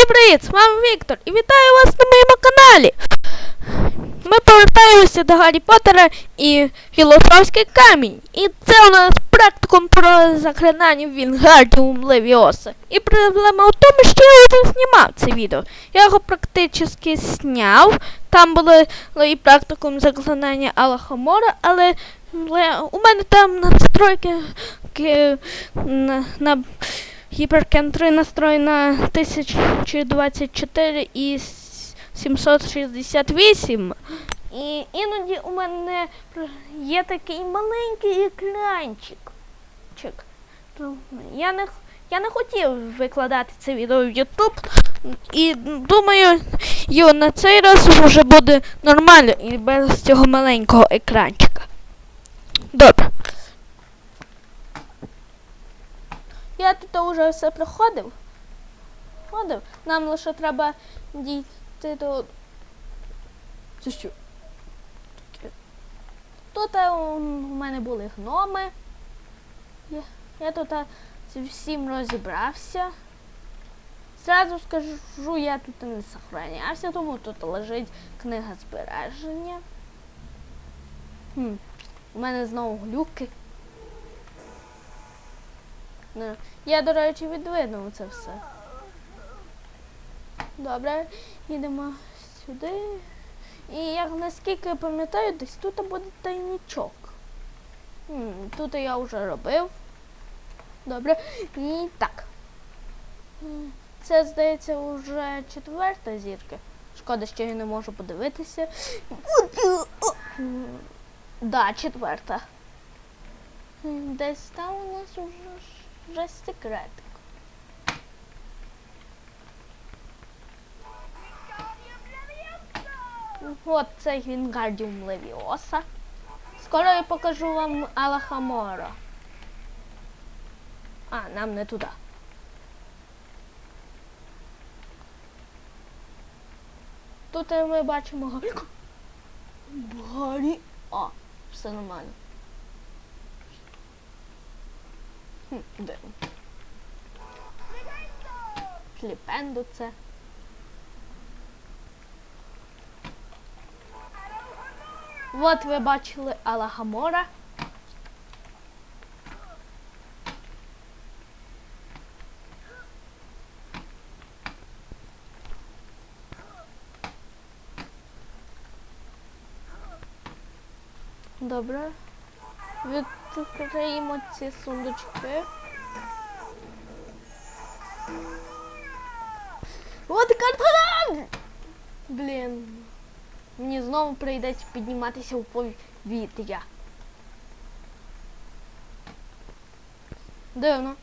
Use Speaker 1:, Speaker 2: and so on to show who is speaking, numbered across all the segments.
Speaker 1: Всім привіт! З вами Віктор і вітаю вас на моєму каналі. Ми повертаємося до Гаррі Поттера і Філософський камінь. І це у нас практикум про заклинання Вінгардіум Левіоса. І проблема в тому, що я вже знімав це відео. Я його практично зняв. Там було і практикум заклинання Алахамора, але у мене там настройки ки- на, на Гіперкен 3 настроєна 1024 і 768. І іноді у мене є такий маленький екранчик. Чик. Я не, я не хотів викладати це відео в YouTube. І думаю, його на цей раз вже буде нормально і без цього маленького екранчика. Добре. Я тут вже все проходив. Ходив. Нам лише треба дійти до. Це що? Тут е, у мене були гноми. Я, я тут е, зі всім розібрався. Зразу скажу, я тут не сохранявся, тому тут лежить книга збереження. Хм. У мене знову глюки. Не. Я, до речі, відвинув це все. Добре, їдемо сюди. І як наскільки пам'ятаю, десь тут буде тайничок. Тут я вже робив. Добре. І так. Це, здається, вже четверта зірка. Шкода, що я не можу подивитися. Да, четверта. Десь там у нас уже, вже секретик. От це Вінгардіум Левіоса. Скоро я покажу вам Алахамора. А, нам не туди. Тут ми бачимо Гаррі. Гаррі. А, все нормально. Хм, де? Фліпенду це. От ви бачили Алагамора. Добре. Відкриємо ці сундучки. От карта! Блін. Мені знову прийдеться підніматися у повітря. Дивно.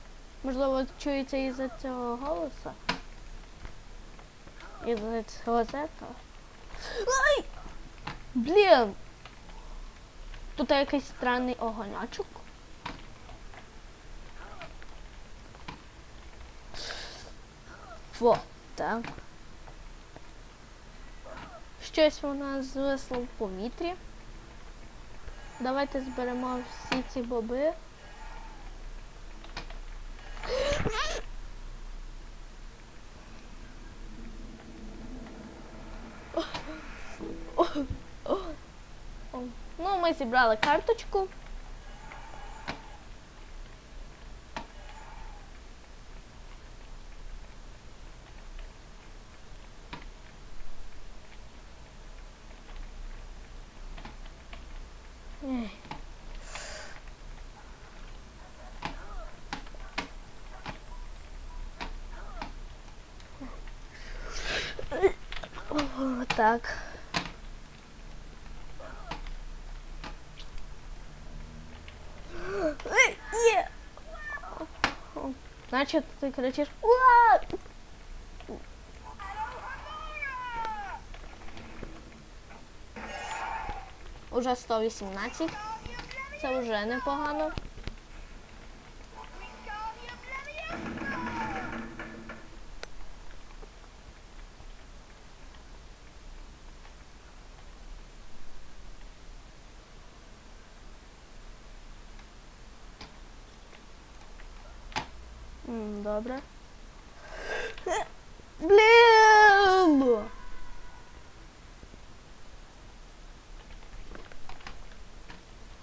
Speaker 1: Можливо, чується із-за цього голоса. Із-за цього зеркала. Ай! Блін! Тут якийсь странний огонячок. Во, так. Щось вона звисло в повітрі. Давайте зберемо всі ці боби. Зібрали карточку. Так. Значить, ти кричиш. «Уа!» Уже 118. Це вже непогано. Добре. Блін!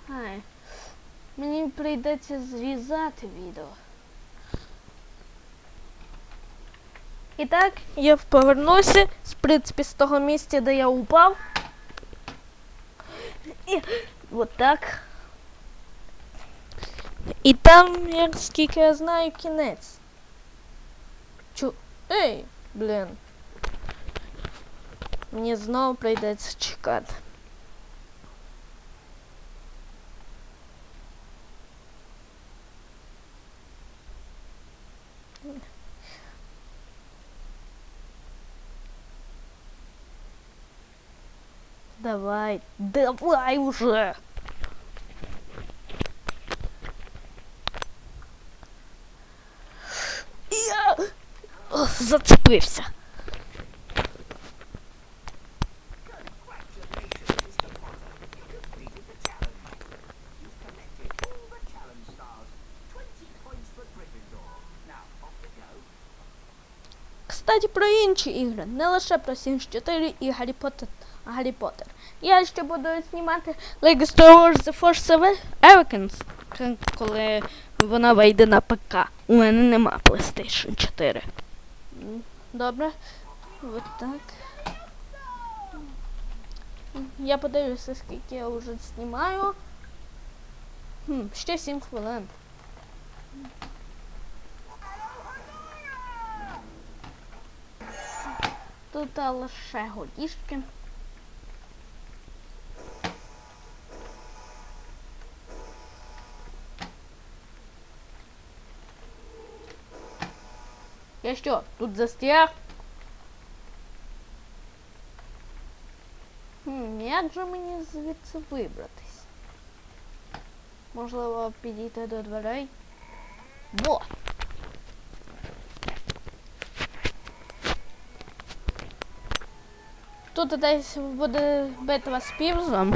Speaker 1: Ай, мені прийдеться зрізати відео. І так, я повернуся, в принципі, з того місця, де я упав. І от так. І там, як скільки я знаю, кінець. Чу. Ей, блін. Мені знову прийдеться чекати. Давай, давай уже.
Speaker 2: Go.
Speaker 1: Кстати, про інші ігри, не лише про Sims 4 і Гаррі Поттер. Гаррі Поттер. Я ще буду знімати Lego Star Wars The Force Awakens, коли вона вийде на ПК. У мене нема PlayStation 4. Добре. Вот так. Я подивлюся, скільки я вже знімаю. Хм, ще 7 хвилин. Тут лише горішки. Я що, тут застряг? Хм, як же мені звідси вибратись? Можливо, підійти до дверей? Во! Тут десь буде битва з півзом.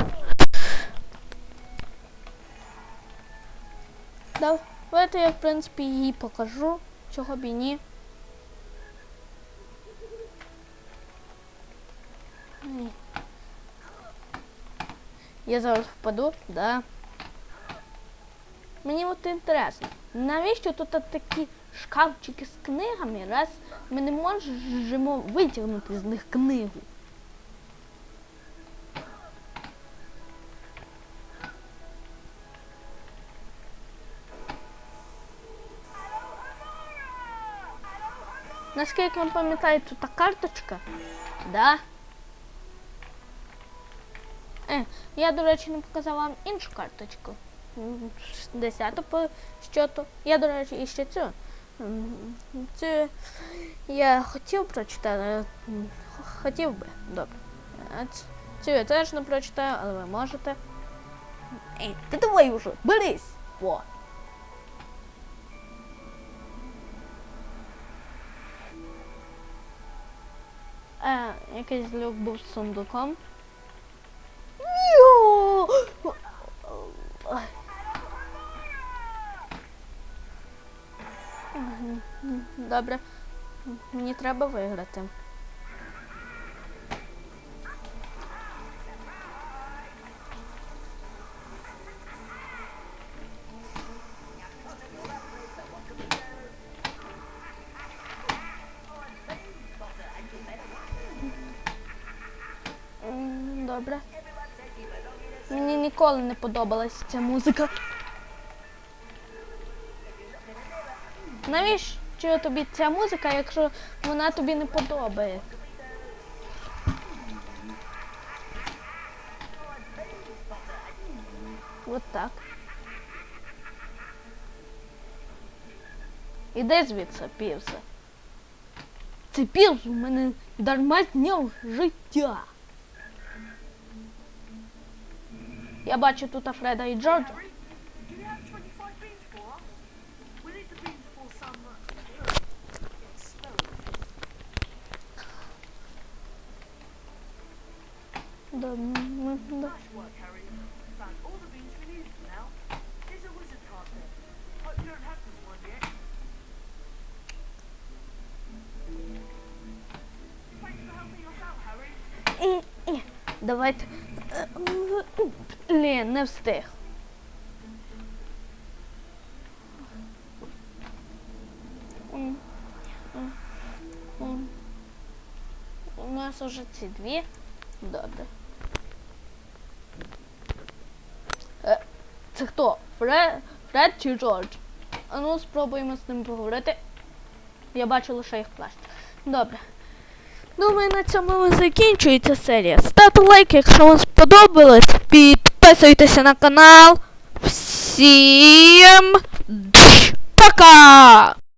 Speaker 1: Давайте я, в принципі, її покажу. Чого б і ні. Ай. Я зараз впаду, да. Мені от інтересно, навіщо тут такі шкафчики з книгами, раз ми не можемо витягнути з них книгу? Наскільки я пам'ятаю, тут та карточка. Да. Я, до речі, не показала вам іншу карточку. Десяту по щоту. Я, до речі, і ще цю. Цю я хотів прочитати. Хотів би, добре. Цю я теж не прочитаю, але ви можете. Ей, ти давай уже, берись! Во. Е, якийсь люк був з сундуком. Добре. Мені треба виграти. Добре. Мені ніколи не подобалась ця музика. Навіщо тобі ця музика, якщо вона тобі не подобає? От так. Іди звідси, півсе. Цей півз у мене дарма зняв життя. Я бачу тут Фреда і Джорджа. Давайте. Блін, не встиг. У нас уже ці дві. Добре. Е, Це хто? Фред, Фред чи Джордж? А ну спробуємо з ним поговорити. Я бачу лише їх плащ. Добре. Думаю, на цьому закінчується серія. Ставте лайк, якщо вам сподобалось. Підписуйтеся на канал. Всім пока!